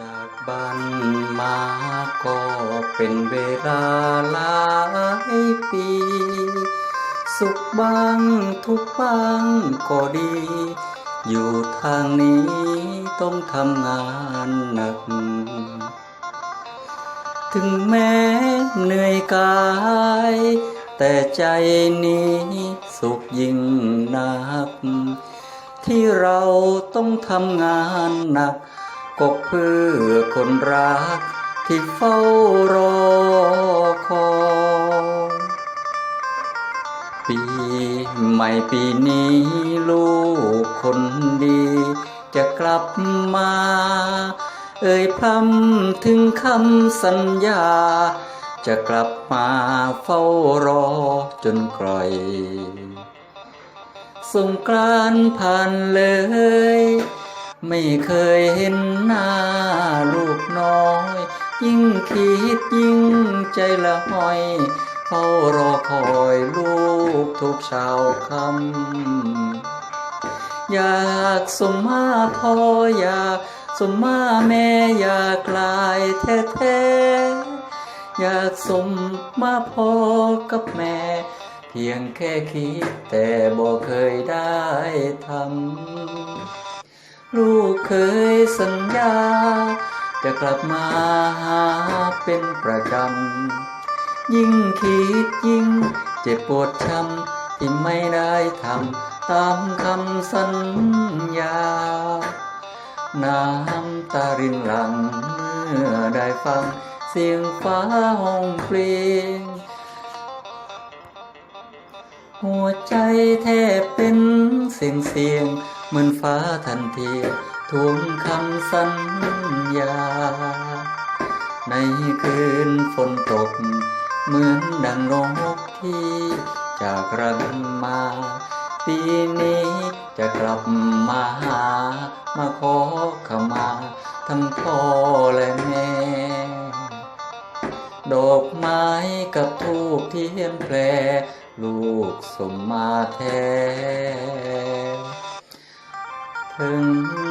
จากบ้านมาก็เป็นเวลาหลายปี สุขบ้างทุกบ้างก็ดี อยู่ทางนี้ต้องทำงานหนัก ถึงแม้เหนื่อยกาย แต่ใจนี้สุขยิ่งนัก ที่เราต้องทำงานหนัก ก็เพื่อคนรักที่เฝ้ารอคอยปีใหม่ปีนี้ลูกคนดี จะกลับมา เอ่ยพร่ำถึงคำสัญญา จะกลับมาเฝ้ารอจนไกลสงกรานผ่านเลย ไม่เคยเห็นหน้าลูกน้อย ยิ่งคิดยิ่งใจละห้อยเฝ้ารอคอยลูกทุกเช้าคำอยากสมมาพ่ออยากสมมาแม่อยากกลายแท้ๆอยากสมมาพ่อกับแม่ เพียงแค่คิดแต่บ่เคยได้ทำ ลูกเคยสัญญา จะกลับมาหาเป็นประจำ ยิ่งคิดยิ่งเจ็บปวดช้ำที่ไม่ได้ทำตามคำสัญญา น้ำตารินหลังเมื่อได้ฟังเสียงฟ้าห้องเพลงหัวใจแทบเป็นเสียงเสียง มือนฟ้าทันทีทวงคำสัญญา ในคืนฝนตก เหมือนดังนกที่จากรังมา ปีนี้จะกลับมาหา มาขอขมาทั้งพ่อและแม่ดอกไม้กับทูบเทียนแพรลูกสมมาแท้ ถึง